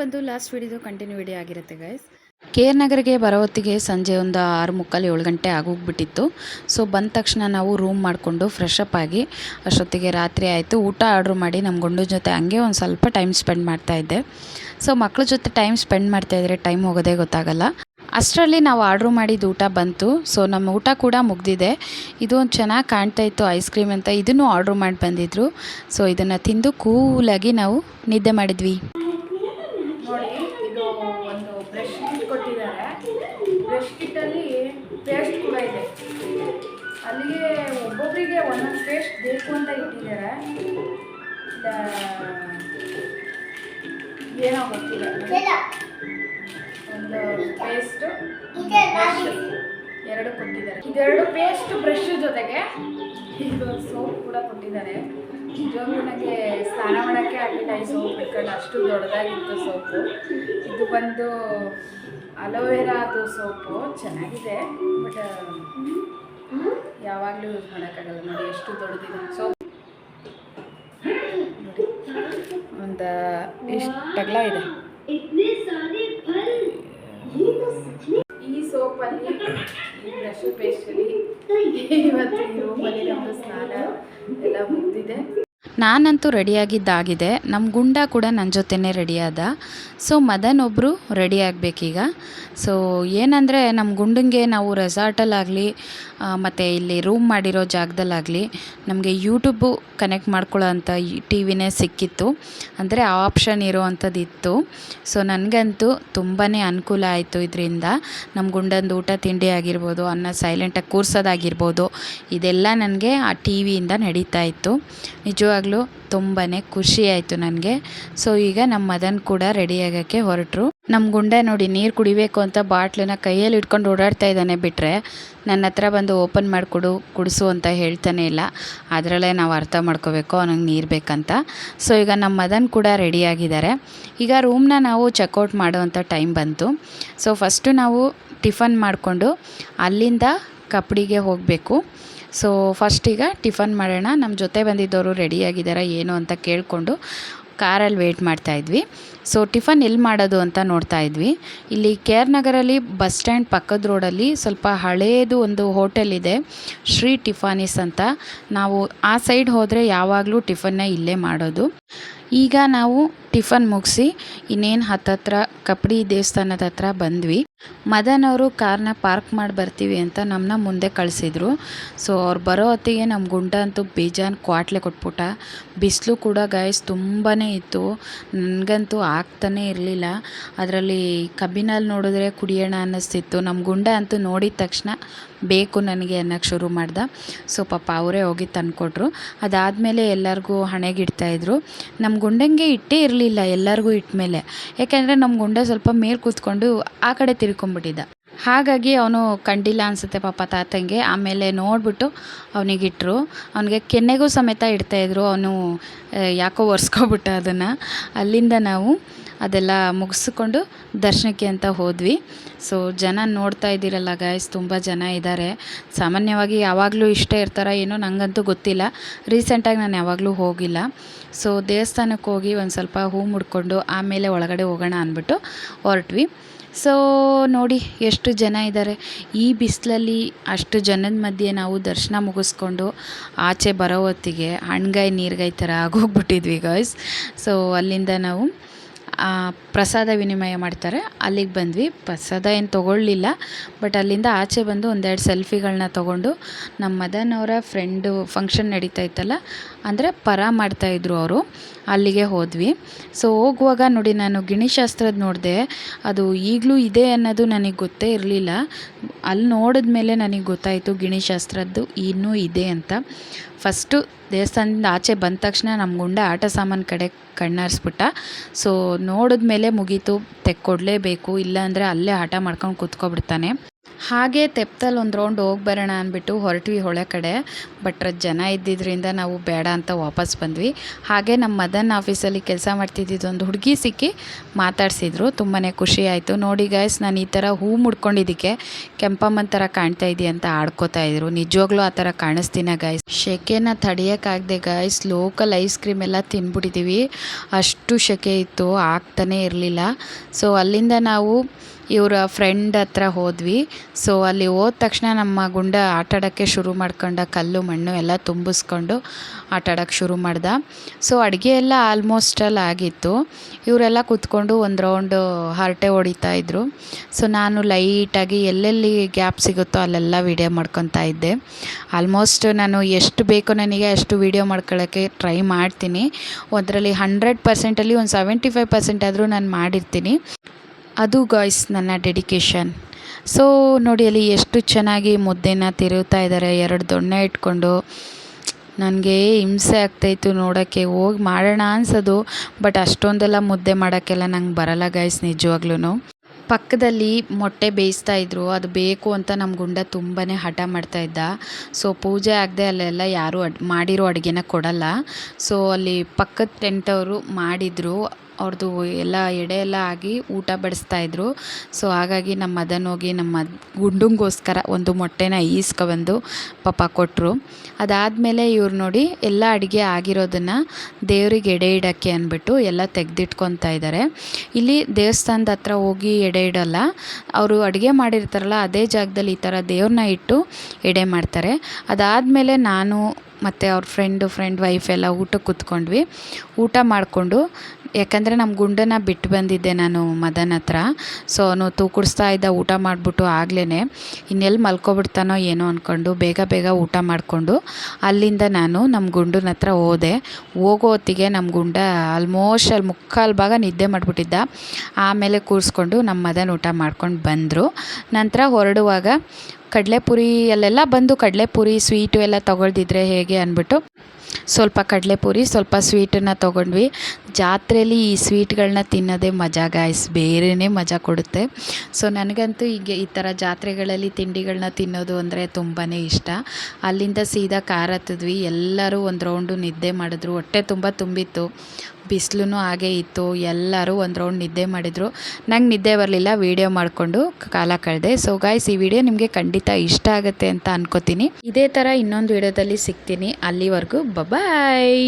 ಬಂದು last video continue video ಆಗಿರುತ್ತೆ guys K R ನಗರಿಗೆ ಬರೋ ಹೊತ್ತಿಗೆ ಸಂಜೆ ಒಂದು ಆರು ಮುಕ್ಕಾಲು ಏಳು ಗಂಟೆ ಆಗೋಗ್ಬಿಟ್ಟಿತ್ತು. ಸೊ ಬಂದ ತಕ್ಷಣ ನಾವು ರೂಮ್ ಮಾಡಿಕೊಂಡು ಫ್ರೆಶ್ ಅಪ್ ಆಗಿ ಅಷ್ಟೊತ್ತಿಗೆ ರಾತ್ರಿ ಆಯಿತು. ಊಟ ಆರ್ಡ್ರ್ ಮಾಡಿ ನಮ್ಮ ಗಂಡು ಜೊತೆ ಹಂಗೆ ಒಂದು ಸ್ವಲ್ಪ ಟೈಮ್ ಸ್ಪೆಂಡ್ ಮಾಡ್ತಾ ಇದ್ದೆ. ಸೊ ಮಕ್ಕಳ ಜೊತೆ ಟೈಮ್ ಸ್ಪೆಂಡ್ ಮಾಡ್ತಾ ಇದ್ದರೆ ಟೈಮ್ ಹೋಗೋದೇ ಗೊತ್ತಾಗಲ್ಲ. ಅಷ್ಟರಲ್ಲಿ ನಾವು ಆರ್ಡ್ರ್ ಮಾಡಿದ ಊಟ ಬಂತು. ಸೊ ನಮ್ಮ ಊಟ ಕೂಡ ಮುಗ್ದಿದೆ. ಇದು ಒಂದು ಚೆನ್ನಾಗಿ ಕಾಣ್ತಾ ಇತ್ತು ಐಸ್ ಕ್ರೀಮ್ ಅಂತ. ಇದನ್ನು ಆರ್ಡ್ರ್ ಮಾಡಿ ಬಂದಿದ್ರು. ಸೊ ಇದನ್ನು ತಿಂದು ಕೂಲಾಗಿ ನಾವು ನಿದ್ದೆ ಮಾಡಿದ್ವಿ. ನೋಡಿ ಇದು ಒಂದು ಬ್ರಷ್ ಕಿಟ್ ಕೊಟ್ಟಿದ್ದಾರೆ. ಬ್ರಷ್ ಕಿಟ್ಟಲ್ಲಿ ಪೇಸ್ಟ್ ಕೂಡ ಇದೆ. ಅಲ್ಲಿಗೆ ಒಬ್ಬೊಬ್ಬರಿಗೆ ಒಂದೊಂದು ಪೇಸ್ಟ್ ಬೇಕು ಅಂತ ಇಟ್ಟಿದ್ದಾರೆ. ಏನೋ ಗೊತ್ತಿಲ್ಲ. ಒಂದು ಪೇಸ್ಟ್ ಎರಡು ಕೊಟ್ಟಿದ್ದಾರೆ. ಇದೆರಡು ಪೇಸ್ಟ್ ಬ್ರಷ್ ಜೊತೆಗೆ ಇದು ಸೋಪ್ ಕೂಡ ಕೊಟ್ಟಿದ್ದಾರೆ. ನಿಜವಾಗ್ಲೂ ನನಗೆ ಸ್ನಾನ ಮಾಡೋಕ್ಕೆ ಆಗಿಲ್ಲ ಈ ಸೋಪ್ ಇಟ್ಕೊಂಡು ಅಷ್ಟು ದೊಡ್ಡದಾಗಿತ್ತು ಸೋಪು. ಇದು ಬಂದು ಅಲೋವೆರಾದು ಸೋಪು. ಚೆನ್ನಾಗಿದೆ, ಬಟ್, ಯಾವಾಗಲೂ ಯೂಸ್ ಮಾಡೋಕ್ಕಾಗಲ್ಲ ನೋಡಿ, ಎಷ್ಟು ದೊಡ್ಡದಿದೆ ಸೋಪ್. ಒಂದು ಇಷ್ಟಗಲ ಇದೆ. ಸೋಪಲ್ಲಿ ಈ ಬ್ರಷ್ ಪೇಸ್ಟಲ್ಲಿ ಇವತ್ತು ಈ ರೂಮಲ್ಲಿ ನಮ್ಮದು ಸ್ನಾನ ಎಲ್ಲ ಮುಗ್ದಿದೆ. ನಾನಂತೂ ರೆಡಿಯಾಗಿದ್ದಾಗಿದೆ. ನಮ್ಮ ಗುಂಡ ಕೂಡ ನನ್ನ ಜೊತೆನೇ ರೆಡಿಯಾದ. ಸೊ ಮದನ್ ಒಬ್ಬರು ರೆಡಿ ಆಗಬೇಕೀಗ. ಸೊ ಏನಂದರೆ ನಮ್ಮ ಗುಂಡಂಗೆ ನಾವು ರೆಸಾರ್ಟಲ್ಲಾಗಲಿ ಮತ್ತು ಇಲ್ಲಿ ರೂಮ್ ಮಾಡಿರೋ ಜಾಗದಲ್ಲಾಗಲಿ ನಮಗೆ ಯೂಟ್ಯೂಬು ಕನೆಕ್ಟ್ ಮಾಡ್ಕೊಳ್ಳೋ ಅಂಥ ಟಿ ವಿನೇ ಸಿಕ್ಕಿತ್ತು. ಅಂದರೆ ಆ ಆಪ್ಷನ್ ಇರೋವಂಥದ್ದು ಇತ್ತು ಸೊ ನನಗಂತೂ ತುಂಬಾ ಅನುಕೂಲ ಆಯಿತು ಇದರಿಂದ. ನಮ್ಮ ಗುಂಡಂದು ಊಟ ತಿಂಡಿ ಆಗಿರ್ಬೋದು, ಅನ್ನ ಸೈಲೆಂಟಾಗಿ ಕೂರ್ಸೋದಾಗಿರ್ಬೋದು, ಇದೆಲ್ಲ ನನಗೆ ಆ ಟಿ ವಿಯಿಂದ ನಡೀತಾ ಇತ್ತು. ನಿಜವಾಗ್ಲೂ ತುಂಬಾ ಖುಷಿ ಆಯಿತು ನನಗೆ. ಸೊ ಈಗ ನಮ್ಮ ಮದನ್ ಕೂಡ ರೆಡಿ ಆಗೋಕ್ಕೆ ಹೊರಟರು. ನಮ್ಮ ಗುಂಡೆ ನೋಡಿ ನೀರು ಕುಡಿಬೇಕು ಅಂತ ಬಾಟ್ಲನ್ನ ಕೈಯಲ್ಲಿ ಇಟ್ಕೊಂಡು ಓಡಾಡ್ತಾ ಇದ್ದಾನೆ ಬಿಟ್ಟರೆ ನನ್ನ ಹತ್ರ ಬಂದು ಓಪನ್ ಮಾಡಿಕೊಡು, ಕುಡಿಸು ಅಂತ ಹೇಳ್ತಾನೆ ಇಲ್ಲ. ಅದರಲ್ಲೇ ನಾವು ಅರ್ಥ ಮಾಡ್ಕೋಬೇಕು, ಅವನಿಗೆ ನೀರು ಬೇಕಂತ. ಸೊ ಈಗ ನಮ್ಮ ಮದನ್ ಕೂಡ ರೆಡಿಯಾಗಿದ್ದಾರೆ ಈಗ ರೂಮ್ನ ನಾವು ಚೆಕ್ಔಟ್ ಮಾಡೋವಂಥ ಟೈಮ್ ಬಂತು. ಸೊ ಫಸ್ಟು ನಾವು ಟಿಫನ್ ಮಾಡಿಕೊಂಡು ಅಲ್ಲಿಂದ ಕಪ್ಡಿಗೆ ಹೋಗಬೇಕು. ಸೊ ಈಗ ಟಿಫನ್ ಮಾಡೋಣ. ನಮ್ಮ ಜೊತೆ ಬಂದಿದ್ದವರು ರೆಡಿಯಾಗಿದ್ದಾರಾ ಏನು ಅಂತ ಕೇಳಿಕೊಂಡು ಕಾರಲ್ಲಿ ವೆಯ್ಟ್ ಮಾಡ್ತಾಯಿದ್ವಿ ಸೊ ಟಿಫನ್ ಎಲ್ಲಿ ಮಾಡೋದು ಅಂತ ನೋಡ್ತಾ ಇದ್ವಿ. ಇಲ್ಲಿ ಆರ್ ನಗರಲ್ಲಿ ಬಸ್ ಸ್ಟ್ಯಾಂಡ್ ಪಕ್ಕದ ರೋಡಲ್ಲಿ ಸ್ವಲ್ಪ ಹಳೇದು ಒಂದು ಹೋಟೆಲ್ ಇದೆ. ಶ್ರೀ ಟಿಫಾನಿಸ್ ಅಂತ. ನಾವು ಆ ಸೈಡ್ ಹೋದರೆ ಯಾವಾಗಲೂ ಟಿಫನ್ನ ಇಲ್ಲೇ ಮಾಡೋದು. ಈಗ ನಾವು ಟಿಫನ್ ಮುಗಿಸಿ ಇನ್ನೇನು ಹತ್ತತ್ರ ಕಪಡಿ ದೇವಸ್ಥಾನದ ಹತ್ರ ಬಂದ್ವಿ. ಮದನ್ ಅವರು ಕಾರ್ನ ಪಾರ್ಕ್ ಮಾಡಿ ಬರ್ತೀವಿ ಅಂತ ನಮ್ಮನ್ನ ಮುಂದೆ ಕಳಿಸಿದ್ರು. ಸೊ ಅವ್ರು ಬರೋ ಹೊತ್ತಿಗೆ ನಮ್ಮ ಗುಂಡ ಅಂತೂ ಬೇಜಾನ್ ಕ್ವಾಟ್ಲೆ ಕೊಟ್ಬಿಟ್ಟ. ಬಿಸಿಲು ಕೂಡ ಗಾಯಸ್ ತುಂಬಾ ಇತ್ತು. ನನಗಂತೂ ಆಗ್ತಾನೇ ಇರಲಿಲ್ಲ. ಅದರಲ್ಲಿ ಕಬ್ಬಿನಲ್ಲಿ ನೋಡಿದ್ರೆ ಕುಡಿಯೋಣ ಅನ್ನಿಸ್ತಿತ್ತು. ನಮ್ಮ ಗುಂಡ ಅಂತೂ ನೋಡಿದ ತಕ್ಷಣ ಬೇಕು ನನಗೆ ಅನ್ನೋಕ್ಕೆ ಶುರು ಮಾಡ್ದೆ. ಸೊ ಪಾಪ ಅವರೇ ಹೋಗಿ ತಂದುಕೊಟ್ರು. ಅದಾದಮೇಲೆ ಎಲ್ಲರಿಗೂ ಹಣೆಗಿಡ್ತಾಯಿದ್ರು ನಮ್ಮ ಗುಂಡಂಗೆ ಇಟ್ಟೇ ಇರಲಿಲ್ಲ ಎಲ್ಲರಿಗೂ ಇಟ್ಮೇಲೆ. ಯಾಕೆಂದರೆ ನಮ್ಮ ಗುಂಡ ಸ್ವಲ್ಪ ಮೇಲೆ ಕೂತ್ಕೊಂಡು ಆ ಕಡೆ ತಿರ್ಕೊಂಬಿಟ್ಟಿದ್ದ. ಹಾಗಾಗಿ ಅವನು ಕಂಡಿಲ್ಲ ಅನಿಸುತ್ತೆ ಪಾಪ ತಾತಂಗೆ. ಆಮೇಲೆ ನೋಡಿಬಿಟ್ಟು ಅವನಿಗಿಟ್ರು ಅವನಿಗೆ ಕೆನ್ನೆಗೂ ಸಮೇತ ಇಡ್ತಾಯಿದ್ರು ಅವನು ಯಾಕೋ ಒರೆಸ್ಕೊಬಿಟ್ಟ ಅದನ್ನು. ಅಲ್ಲಿಂದ ನಾವು ಅದೆಲ್ಲ ಮುಗಿಸ್ಕೊಂಡು ದರ್ಶನಕ್ಕೆ ಅಂತ ಹೋದ್ವಿ. ಸೊ ಜನ ನೋಡ್ತಾ ಇದ್ದೀರಲ್ಲ ಗಾಯ್ಸ್ ತುಂಬ ಜನ ಇದ್ದಾರೆ. ಸಾಮಾನ್ಯವಾಗಿ ಯಾವಾಗಲೂ ಇಷ್ಟ ಇರ್ತಾರ ಏನೋ ನನಗಂತೂ ಗೊತ್ತಿಲ್ಲ. ರೀಸೆಂಟಾಗಿ ನಾನು ಯಾವಾಗಲೂ ಹೋಗಿಲ್ಲ. ಸೊ ದೇವಸ್ಥಾನಕ್ಕೆ ಹೋಗಿ ಒಂದು ಸ್ವಲ್ಪ ಹೂ ಮುಡ್ಕೊಂಡು ಆಮೇಲೆ ಒಳಗಡೆ ಹೋಗೋಣ ಅಂದ್ಬಿಟ್ಟು ಹೊರಟ್ವಿ. ಸೊ ನೋಡಿ ಎಷ್ಟು ಜನ ಇದ್ದಾರೆ. ಈ ಬಿಸಿಲಲ್ಲಿ ಅಷ್ಟು ಜನದ ಮಧ್ಯೆ ನಾವು ದರ್ಶನ ಮುಗಿಸ್ಕೊಂಡು ಆಚೆ ಬರೋ ಹೊತ್ತಿಗೆ ಹಣ್ಗಾಯಿ, ನೀರ್ಗಾಯಿ ಥರ ಆಗೋಗ್ಬಿಟ್ಟಿದ್ವಿ ಗಾಯ್ಸ್ ಸೊ ಅಲ್ಲಿಂದ ನಾವು ಪ್ರಸಾದ ವಿನಿಮಯ ಮಾಡ್ತಾರೆ. ಅಲ್ಲಿಗೆ ಬಂದ್ವಿ. ಪ್ರಸಾದ ಏನು ತೊಗೊಳ್ಳಿಲ್ಲ. ಬಟ್ ಅಲ್ಲಿಂದ ಆಚೆ ಬಂದು ಒಂದೆರಡು ಸೆಲ್ಫಿಗಳನ್ನ ತೊಗೊಂಡು ನಮ್ಮ ಮದನ್ ಅವರ ಫ್ರೆಂಡು ಫಂಕ್ಷನ್ ನಡೀತಾ ಇತ್ತಲ್ಲ, ಅಂದರೆ ಪರ ಮಾಡ್ತಾಯಿದ್ರು ಅವರು. ಅಲ್ಲಿಗೆ ಹೋದ್ವಿ. ಸೊ ಹೋಗುವಾಗ ನೋಡಿ ನಾನು ಗಿಣಿಶಾಸ್ತ್ರದ್ದು ನೋಡಿದೆ, ಅದು ಈಗಲೂ ಇದೆ ಅನ್ನೋದು ನನಗೆ ಗೊತ್ತೇ ಇರಲಿಲ್ಲ. ಅಲ್ಲಿ ನೋಡಿದ ಮೇಲೆ ನನಗೆ ಗೊತ್ತಾಯಿತು ಗಿಣಿಶಾಸ್ತ್ರದ್ದು ಇನ್ನೂ ಇದೆ ಅಂತ. ಫಸ್ಟು ದೇವಸ್ಥಾನದಿಂದ ಆಚೆ ಬಂದ ತಕ್ಷಣ ನಮ್ಮ ಗುಂಡ ಆಟ ಸಾಮಾನು ಕಡೆ ಕಣ್ಣಾರಿಸ್ಬಿಟ್ಟ. ಸೊ ನೋಡಿದ ಮೇಲೆ ಮುಗೀತು. ತೆಕ್ಕೊಡಲೇಬೇಕು. ಇಲ್ಲಾಂದರೆ ಅಲ್ಲೇ ಆಟ ಮಾಡ್ಕೊಂಡು ಕೂತ್ಕೊಬಿಡ್ತಾನೆ. ಹಾಗೆ ತೆಪ್ತಲ್ಲಿ ಒಂದು ರೌಂಡ್ ಹೋಗಿ ಬರೋಣ ಅಂದ್ಬಿಟ್ಟು ಹೊರಟ್ವಿ ಹೊಳೆ ಕಡೆ. ಬಟ್ ಜನ ಇದ್ದಿದ್ದರಿಂದ ನಾವು ಬೇಡ ಅಂತ ವಾಪಸ್ ಬಂದ್ವಿ. ಹಾಗೆ ನಮ್ಮ ಮದನ್ ಆಫೀಸಲ್ಲಿ ಕೆಲಸ ಮಾಡ್ತಿದ್ದಿದ್ದು ಒಂದು ಹುಡುಗಿ ಸಿಕ್ಕಿ ಮಾತಾಡಿಸಿದ್ರು. ತುಂಬಾ ಖುಷಿ ಆಯಿತು. ನೋಡಿ ಗಾಯ್ಸ್ ನಾನು ಈ ಥರ ಹೂ ಮುಡ್ಕೊಂಡಿದ್ದಕ್ಕೆ ಕೆಂಪಮ್ಮನ ಥರ ಕಾಣ್ತಾ ಇದೆಯಾ ಅಂತ ಆಡ್ಕೋತಾ ಇದ್ರು. ನಿಜವಾಗ್ಲೂ ಆ ಥರ ಕಾಣಿಸ್ತೀನ ಗಾಯ್ಸ್ ಶೆಕೆನ ತಡೆಯೋಕ್ಕಾಗದೆ ಗಾಯ್ಸ್ ಲೋಕಲ್ ಐಸ್ ಕ್ರೀಮ್ ಎಲ್ಲ ತಿನ್ಬಿಟ್ಟಿದ್ದೀವಿ ಅಷ್ಟು ಶೆಕೆ ಇತ್ತು. ಆಗ್ತಾನೇ ಇರಲಿಲ್ಲ. ಸೊ ಅಲ್ಲಿಂದ ನಾವು ಇವರ ಫ್ರೆಂಡ್ ಹತ್ರ ಹೋದ್ವಿ. ಸೊ ಅಲ್ಲಿ ಹೋದ ತಕ್ಷಣ ನಮ್ಮ ಗುಂಡ ಆಟಾಡೋಕ್ಕೆ ಶುರು ಮಾಡ್ಕೊಂಡ ಕಲ್ಲು, ಮಣ್ಣು ಎಲ್ಲ ತುಂಬಿಸ್ಕೊಂಡು ಆಟಾಡೋಕ್ಕೆ ಶುರು ಮಾಡ್ದ. ಸೊ ಅಡುಗೆ ಎಲ್ಲ ಆಲ್ಮೋಸ್ಟ್ ಅಲ್ಲಿ ಆಗಿತ್ತು. ಇವರೆಲ್ಲ ಕೂತ್ಕೊಂಡು ಒಂದು ರೌಂಡು ಹರಟೆ ಹೊಡಿತಾ ಇದ್ದರು ಸೊ ನಾನು ಲೈಟಾಗಿ ಎಲ್ಲೆಲ್ಲಿ ಗ್ಯಾಪ್ ಸಿಗುತ್ತೋ ಅಲ್ಲೆಲ್ಲ ವೀಡಿಯೋ ಮಾಡ್ಕೊತಾ ಇದ್ದೆ. ಆಲ್ಮೋಸ್ಟ್ ನಾನು ಎಷ್ಟು ಬೇಕೋ ನನಗೆ ಅಷ್ಟು ವೀಡಿಯೋ ಮಾಡ್ಕೊಳ್ಳೋಕ್ಕೆ ಟ್ರೈ ಮಾಡ್ತೀನಿ. ಅದರಲ್ಲಿ ಹಂಡ್ರೆಡ್ ಪರ್ಸೆಂಟಲ್ಲಿ ಒಂದು ಸೆವೆಂಟಿ ಫೈವ್ ಪರ್ಸೆಂಟ್ ಆದರೂ ನಾನು ಮಾಡಿರ್ತೀನಿ. ಅದು ಗಾಯ್ಸ್ ನನ್ನ ಡೆಡಿಕೇಶನ್ ಸೊ ನೋಡಿ ಅಲ್ಲಿ ಎಷ್ಟು ಚೆನ್ನಾಗಿ ಮುದ್ದೆನ ತಿರುಗ್ತಾ ಇದ್ದಾರೆ ಎರಡು ದೊಣ್ಣೆ ಇಟ್ಕೊಂಡು ನನಗೆ ಹಿಂಸೆ ಆಗ್ತಾಯಿತ್ತು ನೋಡೋಕ್ಕೆ. ಹೋಗಿ ಮಾಡೋಣ ಅನ್ಸೋದು ಬಟ್ ಅಷ್ಟೊಂದೆಲ್ಲ ಮುದ್ದೆ ಮಾಡೋಕ್ಕೆಲ್ಲ ನಂಗೆ ಬರಲ್ಲ ಗಾಯ್ಸ್ ನಿಜವಾಗ್ಲೂ ಪಕ್ಕದಲ್ಲಿ ಮೊಟ್ಟೆ ಬೇಯಿಸ್ತಾ ಇದ್ರು. ಅದು ಬೇಕು ಅಂತ ನಮ್ಮ ಗುಂಡ ತುಂಬಾ ಹಠ ಮಾಡ್ತಾ ಇದ್ದ. ಸೊ ಪೂಜೆ ಆಗದೆ ಅಲ್ಲೆಲ್ಲ ಯಾರೂ ಅಡ್ ಮಾಡಿರೋ ಅಡುಗೆನ ಕೊಡಲ್ಲ. ಸೊ ಅಲ್ಲಿ ಪಕ್ಕದ ಟೆಂಟವರು ಮಾಡಿದರು. ಅವ್ರದ್ದು ಎಲ್ಲ ಎಡೆ ಎಲ್ಲ ಆಗಿ ಊಟ ಬಡಿಸ್ತಾಯಿದ್ರು ಸೊ ಹಾಗಾಗಿ ನಮ್ಮ ಮದನ್ ಹೋಗಿ ನಮ್ಮ ಗುಂಡುಂಗೋಸ್ಕರ ಒಂದು ಮೊಟ್ಟೆನ ಈಸ್ಕೊಬಂದು ಪಾಪ ಕೊಟ್ಟರು ಅದಾದಮೇಲೆ ಇವ್ರು ನೋಡಿ ಎಲ್ಲ ಅಡುಗೆ ಆಗಿರೋದನ್ನು ದೇವ್ರಿಗೆ ಎಡೆ ಇಡೋಕ್ಕೆ ಅಂದ್ಬಿಟ್ಟು ಎಲ್ಲ ತೆಗೆದಿಟ್ಕೊತಾ ಇದ್ದಾರೆ ಇಲ್ಲಿ ದೇವಸ್ಥಾನದ ಹತ್ರ ಹೋಗಿ ಎಡೆ ಇಡೋಲ್ಲ. ಅವರು ಅಡುಗೆ ಮಾಡಿರ್ತಾರಲ್ಲ, ಅದೇ ಜಾಗದಲ್ಲಿ ಈ ಥರ ದೇವ್ರನ್ನ ಇಟ್ಟು ಎಡೆ ಮಾಡ್ತಾರೆ. ಅದಾದಮೇಲೆ ನಾನು ಮತ್ತು ಅವ್ರ ಫ್ರೆಂಡು ಫ್ರೆಂಡ್ ವೈಫ್ ಎಲ್ಲ ಊಟಕ್ಕೆ ಕೂತ್ಕೊಂಡ್ವಿ. ಊಟ ಮಾಡಿಕೊಂಡು ಯಾಕಂದರೆ ನಮ್ಮ ಗುಂಡನ್ನ ಬಿಟ್ಟು ಬಂದಿದ್ದೆ ನಾನು ಮದನ್ ಹತ್ರ. ಸೊ ಅವನು ತೂಕುಡಿಸ್ತಾ ಇದ್ದ, ಊಟ ಮಾಡಿಬಿಟ್ಟು ಆಗ್ಲೇ ಇನ್ನೆಲ್ಲಿ ಮಲ್ಕೊಬಿಡ್ತಾನೋ ಏನೋ ಅಂದ್ಕೊಂಡು ಬೇಗ ಬೇಗ ಊಟ ಮಾಡಿಕೊಂಡು ಅಲ್ಲಿಂದ ನಾನು ನಮ್ಮ ಗುಂಡನ ಹತ್ರ ಹೋದೆ. ಹೋಗೋ ಹೊತ್ತಿಗೆ ನಮ್ಮ ಗುಂಡ ಆಲ್ಮೋಸ್ಟ್ ಅಲ್ಲಿ ಮುಕ್ಕಾಲು ಭಾಗ ನಿದ್ದೆ ಮಾಡಿಬಿಟ್ಟಿದ್ದ. ಆಮೇಲೆ ಕೂರಿಸ್ಕೊಂಡು ನಮ್ಮ ಮದನ್ ಊಟ ಮಾಡ್ಕೊಂಡು ಬಂದರು. ನಂತರ ಹೊರಡುವಾಗ ಕಡಲೆಪುರಿ ಅಲ್ಲೆಲ್ಲ ಬಂದು ಕಡಲೆಪುರಿ ಸ್ವೀಟು ಎಲ್ಲ ತೊಗೊಳ್ದಿದ್ರೆ ಹೇಗೆ ಅಂದ್ಬಿಟ್ಟು ಸ್ವಲ್ಪ ಕಡಲೆಪುರಿ, ಸ್ವಲ್ಪ ಸ್ವೀಟನ್ನು ತೊಗೊಂಡ್ವಿ. ಜಾತ್ರೆಯಲ್ಲಿ ಈ ಸ್ವೀಟ್ಗಳನ್ನ ತಿನ್ನೋದೇ ಮಜಾ ಗಾಯ್ಸ್ ಬೇರೆಯೇ ಮಜಾ ಕೊಡುತ್ತೆ. ಸೊ ನನಗಂತೂ ಈಗ ಈ ಥರ ಜಾತ್ರೆಗಳಲ್ಲಿ ತಿಂಡಿಗಳನ್ನ ತಿನ್ನೋದು ಅಂದರೆ ತುಂಬಾ ಇಷ್ಟ. ಅಲ್ಲಿಂದ ಸೀದಾ ಕಾರ್ ಹತ್ತಿದ್ವಿ ಎಲ್ಲರೂ ಒಂದು ರೌಂಡು ನಿದ್ದೆ ಮಾಡಿದ್ರು. ಹೊಟ್ಟೆ ತುಂಬ ತುಂಬಿತ್ತು. ಬಿಸಿಲು ಹಾಗೆ ಇತ್ತು, ಎಲ್ಲರೂ ಒಂದು ರೌಂಡ್ ನಿದ್ದೆ ಮಾಡಿದರು. ನಂಗೆ ನಿದ್ದೆ ಬರಲಿಲ್ಲ ವೀಡಿಯೋ ಮಾಡಿಕೊಂಡು ಕಾಲ ಕಳೆದೆ. ಸೊ ಗಾಯ್ಸ್ ಈ ವಿಡಿಯೋ ನಿಮಗೆ ಖಂಡಿತ ಇಷ್ಟ ಆಗುತ್ತೆ ಅಂತ ಅನ್ಕೋತೀನಿ. ಇದೇ ಥರ ಇನ್ನೊಂದು ವಿಡಿಯೋದಲ್ಲಿ ಸಿಗ್ತೀನಿ. ಅಲ್ಲಿವರೆಗೂ ಬಬಾಯ್